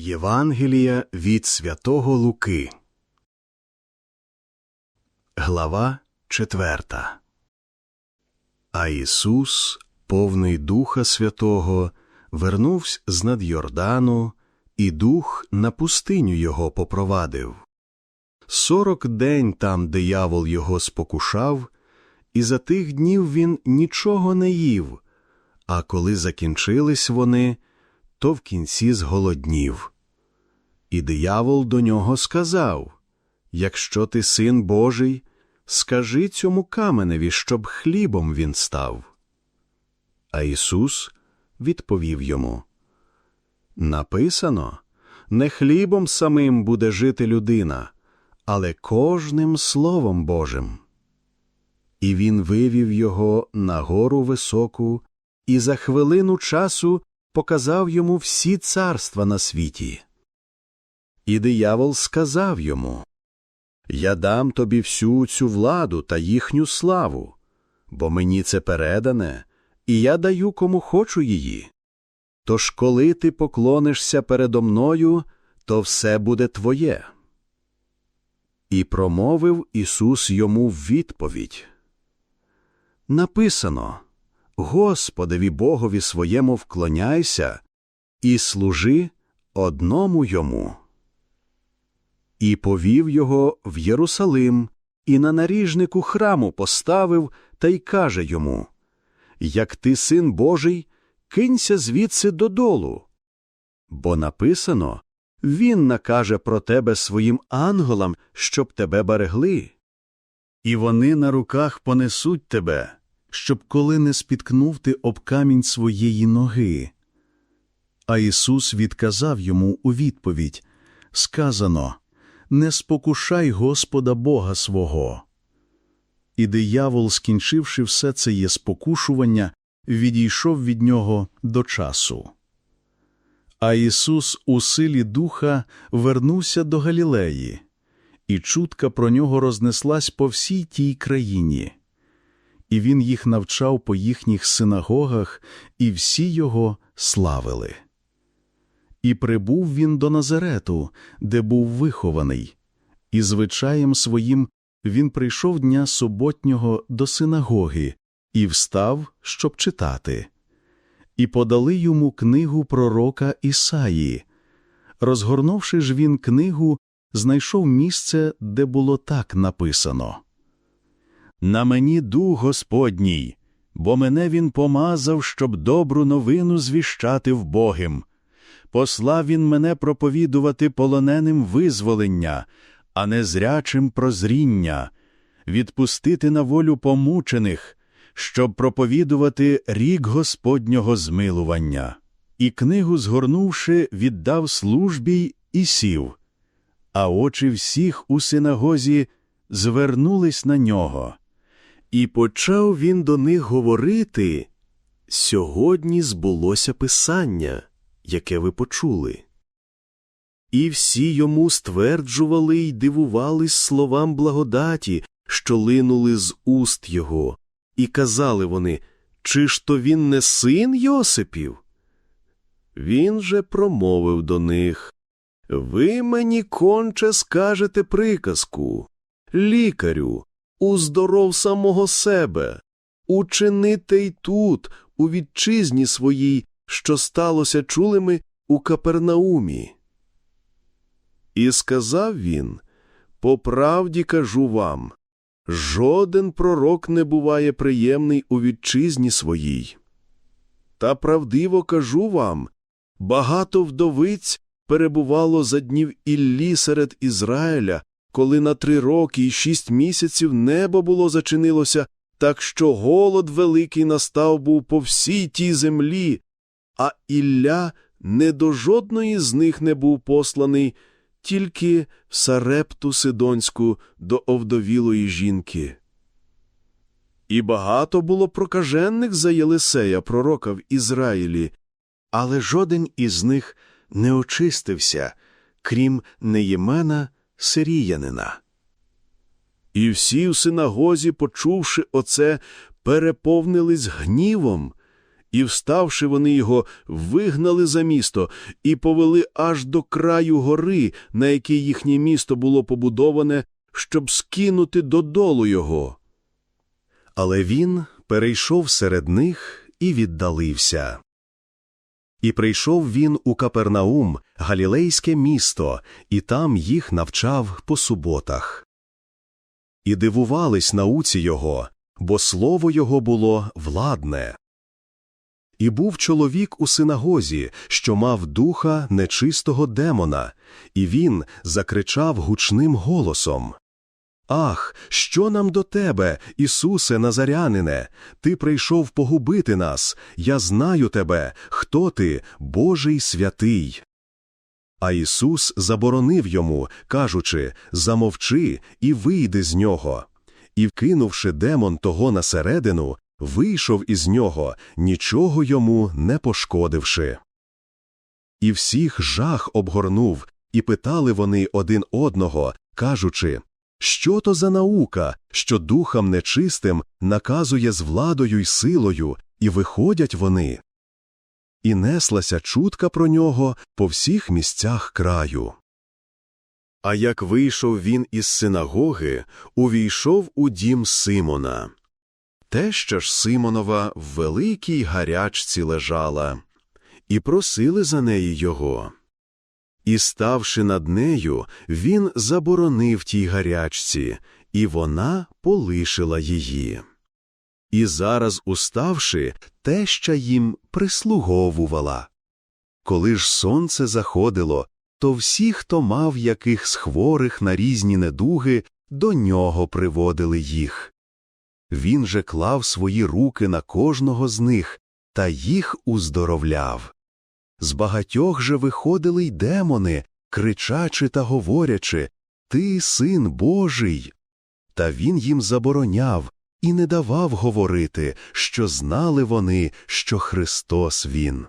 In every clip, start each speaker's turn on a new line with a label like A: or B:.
A: Євангелія від святого Луки. Глава четверта. А Ісус, повний Духа Святого, вернувся з над Йордану, і дух на пустиню його попровадив. Сорок день там диявол його спокушав, і за тих днів він нічого не їв, а коли закінчились вони, то в кінці зголоднів. І диявол до нього сказав Якщо ти син Божий, скажи цьому каменеві, щоб хлібом він став. А Ісус відповів йому Написано не хлібом самим буде жити людина, але кожним Словом Божим. І він вивів його на гору високу, і за хвилину часу показав йому всі царства на світі. І диявол сказав йому Я дам тобі всю цю владу та їхню славу, бо мені це передане, і я даю кому хочу її. Тож, коли ти поклонишся передо мною, то все буде твоє. І промовив Ісус йому в відповідь Написано Господові Богові своєму вклоняйся і служи одному йому. І повів його в Єрусалим, і на наріжнику храму поставив та й каже йому Як ти син Божий, кинься звідси додолу. Бо написано Він накаже про тебе своїм ангелам, щоб тебе берегли. І вони на руках понесуть тебе щоб коли не спіткнув ти об камінь своєї ноги. А Ісус відказав йому у відповідь Сказано Не спокушай Господа Бога свого. І диявол, скінчивши все це є спокушування, відійшов від нього до часу. А Ісус у силі Духа вернувся до Галілеї, і чутка про нього рознеслась по всій тій країні і він їх навчав по їхніх синагогах, і всі його славили. І прибув він до Назарету, де був вихований, і звичаєм своїм він прийшов дня суботнього до синагоги і встав, щоб читати. І подали йому книгу пророка Ісаї. Розгорнувши ж він книгу, знайшов місце, де було так написано на мені дух Господній, бо мене він помазав, щоб добру новину звіщати в Богим. Послав він мене проповідувати полоненим визволення, а не зрячим прозріння, відпустити на волю помучених, щоб проповідувати рік Господнього змилування. І книгу, згорнувши, віддав службі і сів, а очі всіх у синагозі звернулись на нього. І почав він до них говорити сьогодні збулося Писання, яке ви почули. І всі йому стверджували й дивувались словам благодаті, що линули з уст його, і казали вони Чи ж то він не син Йосипів? Він же промовив до них Ви мені конче скажете приказку, лікарю уздоров самого себе, учинити й тут, у вітчизні своїй, що сталося чулими у Капернаумі. І сказав він по правді кажу вам жоден пророк не буває приємний у вітчизні своїй. Та правдиво кажу вам багато вдовиць перебувало за днів Іллі серед Ізраїля, коли на три роки і шість місяців небо було зачинилося, так що голод великий настав був по всій тій землі, а Ілля не до жодної з них не був посланий, тільки в Сарепту Сидонську до овдовілої жінки. І багато було прокажених за Єлисея, пророка в Ізраїлі, але жоден із них не очистився, крім Неємена сиріянина. І всі в синагозі, почувши оце, переповнились гнівом І, вставши, вони його вигнали за місто і повели аж до краю гори, на якій їхнє місто було побудоване, щоб скинути додолу його. Але він перейшов серед них і віддалився. І прийшов він у Капернаум, галілейське місто, і там їх навчав по суботах. І дивувались науці його, бо слово його було владне. І був чоловік у синагозі, що мав духа нечистого демона, і він закричав гучним голосом. Ах, що нам до тебе, Ісусе Назарянине? Ти прийшов погубити нас. Я знаю тебе, хто ти, Божий святий. А Ісус заборонив йому, кажучи Замовчи і вийди з нього. І, вкинувши демон того на середину, вийшов із нього, нічого йому не пошкодивши. І всіх жах обгорнув, і питали вони один одного, кажучи що то за наука, що духам нечистим наказує з владою й силою, і виходять вони? І неслася чутка про нього по всіх місцях краю. А як вийшов він із синагоги, увійшов у дім Симона. Теща ж Симонова в великій гарячці лежала, і просили за неї його. І, ставши над нею, він заборонив тій гарячці, і вона полишила її. І зараз, уставши, теща їм прислуговувала. Коли ж сонце заходило, то всі, хто мав яких з хворих на різні недуги, до нього приводили їх. Він же клав свої руки на кожного з них та їх уздоровляв. З багатьох же виходили й демони, кричачи та говорячи Ти син Божий. Та він їм забороняв і не давав говорити, що знали вони, що Христос він.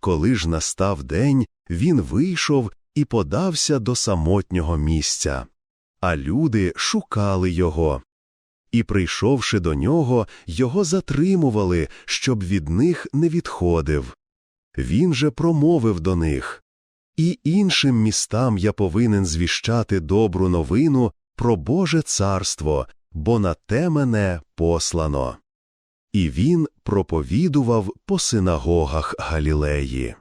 A: Коли ж настав день, він вийшов і подався до самотнього місця. А люди шукали його. І, прийшовши до нього, його затримували, щоб від них не відходив. Він же промовив до них І іншим містам я повинен звіщати добру новину про Боже царство, бо на те мене послано. І він проповідував по синагогах Галілеї.